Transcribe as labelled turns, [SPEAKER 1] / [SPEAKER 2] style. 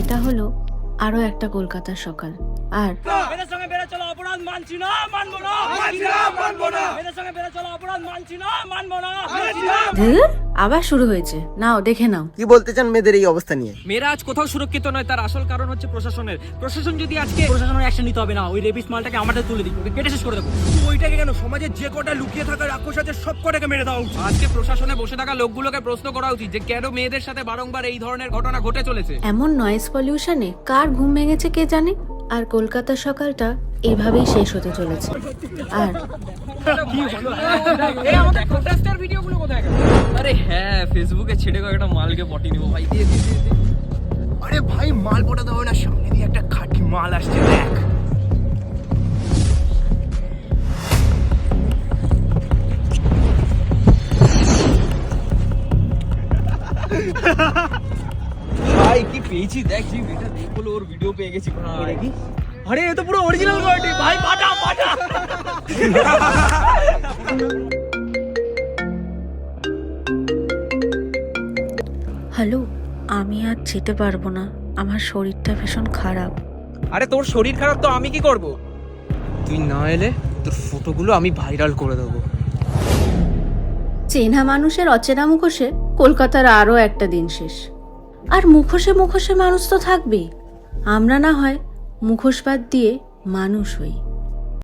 [SPEAKER 1] এটা হলো আরও একটা কলকাতার সকাল। আর
[SPEAKER 2] মেয়েদের সঙ্গে বেড়ে চলো অপরাধ মানছি না মানবো না। মানছি না মানবো না। মেয়েদের সঙ্গে বেড়ে চলো অপরাধ মানছি না মানবো না। মানছি না।
[SPEAKER 1] ধুর, আবার শুরু হয়েছে। নাও দেখে নাও।
[SPEAKER 3] কি বলতে চান মেয়েদের এই অবস্থা নিয়ে?
[SPEAKER 4] মেয়েরা আজ কোথাও সুরক্ষিত নয় তার আসল কারণ হচ্ছে প্রশাসনের। প্রশাসন যদি আজকে
[SPEAKER 2] প্রশাসনের অ্যাকশন নিতে হবে না ওই রেপিস মালটাকে আমাদের তুলে দিই কেটে শেষ করে দেবো। ওইটাকে কেন? সমাজে যে কটা লুকিয়ে থাকা রাক্ষস আছে সব কটাকে মেরে দেওয়া উচিত।
[SPEAKER 4] আজকে প্রশাসনে বসে থাকা লোকগুলোকে প্রশ্ন করা উচিত যে কেন মেয়েদের সাথে বারংবার এই ধরনের ঘটনা ঘটে চলেছে?
[SPEAKER 1] এমন নয়েজ পলিউশনে কার ঘুম ভেঙেছে কে জানে? আর কলকাতার সকালটা এভাবেই শেষ হতে চলেছে। আর
[SPEAKER 4] আরে হ্যাঁ ফেসবুকে ছেড়ে কয়েকটা মালকে পটি নিবো ভাই দিয়ে।
[SPEAKER 2] আরে ভাই মাল পটাতে হবে না সামনে দিয়ে একটা খাঁটি মাল আসছে দেখ।
[SPEAKER 4] ভাই কি পেয়েছি? দেখ জি এটা দেখল ওর ভিডিও পেয়ে গেছি। ভাই।
[SPEAKER 2] আরে এ তো পুরো অরিজিনাল কোয়ালিটি ভাই পাটা পাটা।
[SPEAKER 1] হ্যালো আমি আর যেতে পারব না। আমার শরীরটা ভীষণ খারাপ।
[SPEAKER 4] আরে তোর শরীর খারাপ তো আমি কি করব? তুই না এলে তোর ফটোগুলো আমি ভাইরাল করে দেবো।
[SPEAKER 1] চেনা মানুষের অচেনা মুখোশে কলকাতার আরও একটা দিন শেষ। আর মুখোশে মুখোশে মানুষ তো থাকবেই। আমরা না হয় মুখোশ বাদ দিয়ে মানুষ হই।